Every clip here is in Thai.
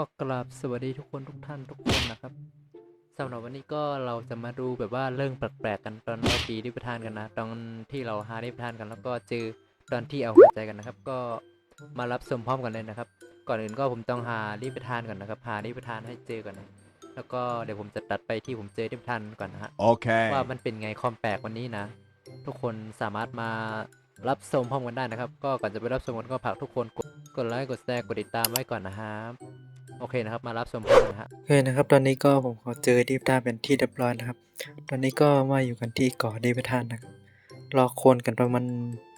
ก็กราบสวัสดีทุกคนทุกท่านทุกคนนะครับสำหรับวันนี้ก็เราจะมาดูแบบว่าเรื่องแปลกๆกันตอนเราตีดิประทานกันนะ ตอนที่เราหาดิประทานกัน แล้วก็เจอตอนที่เอาหัวใจกันนะครับ ก็มารับชมพร้อมกันเลยนะครับ ก่อนอื่นก็ผมต้องหาดิประทานก่อนนะครับหาดิประทานให้เจอก่อนนะแล้วก็เดี๋ยวผมจะตัดไปที่ผมเจอดิประทานก่อนนะฮะ Okay. ว่ามันเป็นไงความแปลกวันนี้นะ ทุกคนสามารถมารับชมพร้อมกันได้นะครับ ก็ก่อนจะไปรับชมกันก็ฝากทุกคนกดกดไลค์กดแชร์กดติดตามไว้ก่อนนะครับ โอเคนะครับ มารับชมพร้อมกันนะฮะโอเคนะครับ ตอนนี้ก็ผมขอเจอดีฟด้าเป็นที่เรียบร้อยนะครับ ตอนนี้ก็มาอยู่กันที่เกาะดีฟทานนะครับ รอคนกันประมาณ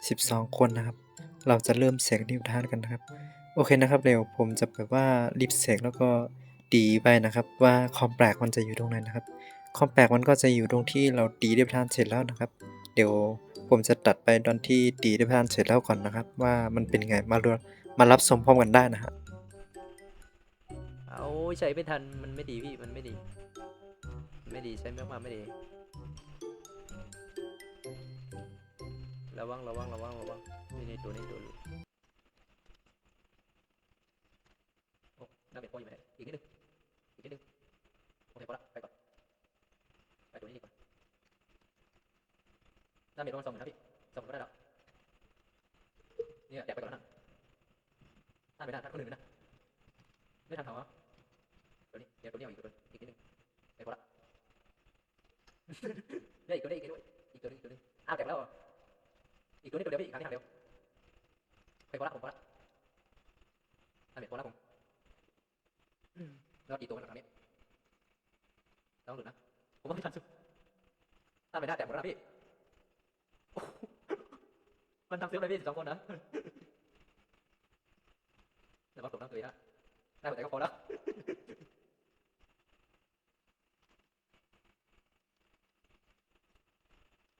12 คนนะครับ เราจะเริ่มเสกดีฟทานกันนะครับ โอเคนะครับเดี๋ยวผมจะแบบว่ารีบเสกแล้วก็ดีไปนะครับ ว่าความแปลกมันจะอยู่ตรงไหนนะครับ ความแปลกมันก็จะอยู่ตรงที่เราดีดีฟทานเสร็จแล้วนะครับ เดี๋ยวผมจะตัดไปตอนที่ดีดีฟทานเสร็จแล้วก่อนนะครับ ว่ามันเป็นไงมาดูมารับชมพร้อมกันได้นะฮะ เอาใช้ไม่ทันมันไม่ดีพี่มันไม่ดี ไม่ดีใช้มากๆไม่ดี ระวังระวังระวังระวังนี่นี่ตัวนี้ตัวนี้โอ้น่าเป็นพ่ออยู่ไหมเนี่ยอีกนิดนึงอีกนิดนึงโอเคพอละไปก่อนไปตัวนี้ดีกว่าน่าเป็นประมาณสองหมื่นนะพี่สองหมื่นก็ได้แล้วเนี่ยแจกไปก่อนนะน่าไม่ได้ทันคนอื่นนะไม่ทันเขาอะ เนี่ยอีกตัวนี้อีกตัวนี้อีกตัวนึงอีกตัวนึงอ้าวแตกแล้วเหรออีกตัวนี้ตัวเดียวพี่อีกครั้งนี้ครั้งเดียวไปพอละผมพอละทำเบ็ดพอละผมอืมแล้ว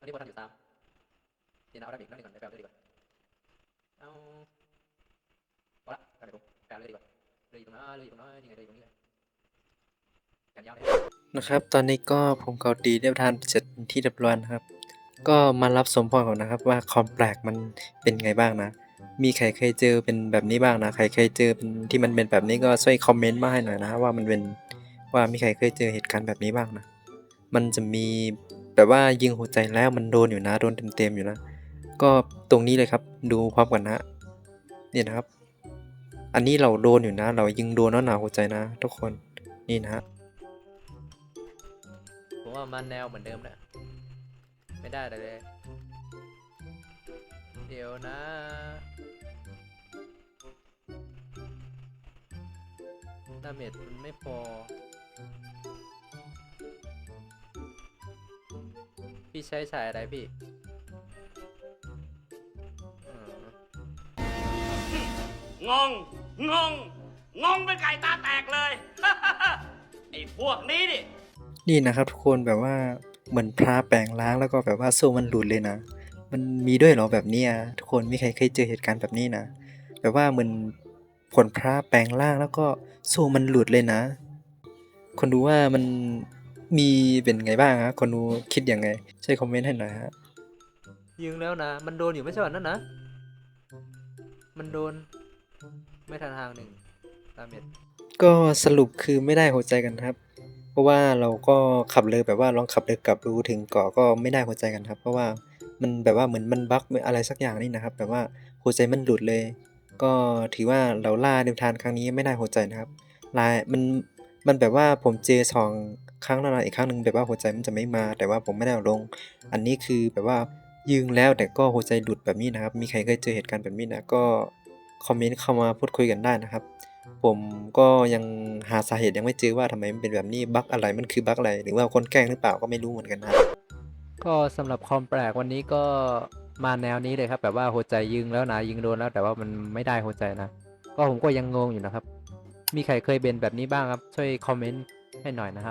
อันนี้ต้องหลุดนะผมว่านสุดถ้าไม่ได้แตกหมดแล้วนะพี่โอ้โหมันทำเซฟเลยพี่สองคนนะแต่ว่าได้หัวใจก็พอแล้วตอนนี้บอลทันอยู่สามเดี๋ยวนะเอาได้อีกนั่นนี่ก่อนไปแปลเลยดีกว่าเอาพอละไปเลยผมแปลเลยดีกว่าเลยตรงนั้นเลยตรงนั้นยังไงเลยตรงนี้เลยนยาวเลยนะครับ ตอนนี้ก็ผมเกาดีเรียบทานเสร็จที่เรียบร้อยนะครับ ก็มารับสมพรก่อนนะครับ ว่าความแปลกมันเป็นไงบ้างนะ มีใครเคยเจอเป็นแบบนี้บ้างนะ ใครเคยเจอเป็นที่มันเป็นแบบนี้ก็ช่วยคอมเมนต์มาให้หน่อยนะว่ามันเป็นว่ามีใครเคยเจอเหตุการณ์แบบนี้บ้างนะ มันจะมี แบบว่ายิงหัวใจแล้วมันโดนอยู่นะโดนเต็มๆอยู่นะก็ตรงนี้เลยครับดูพร้อมกันนะนี่นะครับ อันนี้เราโดนอยู่นะ เรายิงโดนแล้วหนาหัวใจนะ ทุกคนนี่นะฮะผมว่ามันแนวเหมือนเดิมแหละไม่ได้เลย เดี๋ยวนะ ดาเมจมันไม่พอ ใช้ฉายอะไรพี่อืมงง งง งงเป็นไก่ตาแตกเลย ไอ้พวกนี้ดิ นี่นะครับทุกคนแบบว่าเหมือนพระแปลงล้างแล้วก็แบบว่าโซ่มันหลุดเลยนะ มันมีด้วยเหรอแบบเนี้ยทุกคนมีใครเคยเจอเหตุการณ์แบบนี้นะ แบบว่าเหมือนผลพระแปลงร่างแล้วก็โซ่มันหลุดเลยนะ คนดูว่ามัน มีเป็นไงบ้างฮะคนดูคิดยังไง ช่วยคอมเมนต์ให้หน่อยฮะยิงแล้วนะ มันโดนอยู่ไม่ใช่วันนั้นนะ มันโดน ไม่ทันทางหนึ่งดาเมจก็สรุปคือไม่ได้หัวใจกันครับ เพราะว่าเราก็ขับเลยแบบว่าลองขับเลยกลับรู้ถึงเกาะก็ไม่ได้หัวใจกันครับ เพราะว่ามันแบบว่าเหมือนมันบั๊กอะไรสักอย่างนี่นะครับ แบบว่าหัวใจมันหลุดเลย ก็ถือว่าเราล่าเดิมทานครั้งนี้ไม่ได้หัวใจนะครับลายมันมันแบบว่าผมเจอสอง ครั้งแล้วนะอีกครั้งหนึ่งแบบว่าหัวใจมันจะไม่มา แต่ว่าผมไม่ได้ลง อันนี้คือแบบว่ายืงแล้วแต่ก็หัวใจหลุดแบบนี้นะครับ มีใครเคยเจอเหตุการณ์แบบนี้นะก็คอมเมนต์เข้ามาพูดคุยกันได้นะครับ ผมก็ยังหาสาเหตุยังไม่เจอว่าทำไมมันเป็นแบบนี้บั๊กอะไรมันคือบั๊กอะไร หรือว่าคนแกล้งหรือเปล่าก็ไม่รู้เหมือนกันนะก็สำหรับความแปลกวันนี้ก็มาแนวนี้เลยครับแบบว่าหัวใจยิงแล้วนะยิงโดนแล้วแต่ว่ามันไม่ได้หัวใจนะ ก็ผมก็ยังงงอยู่นะครับ มีใครเคยเป็นแบบนี้บ้างครับ ช่วยคอมเมนต์ให้หน่อยนะครับ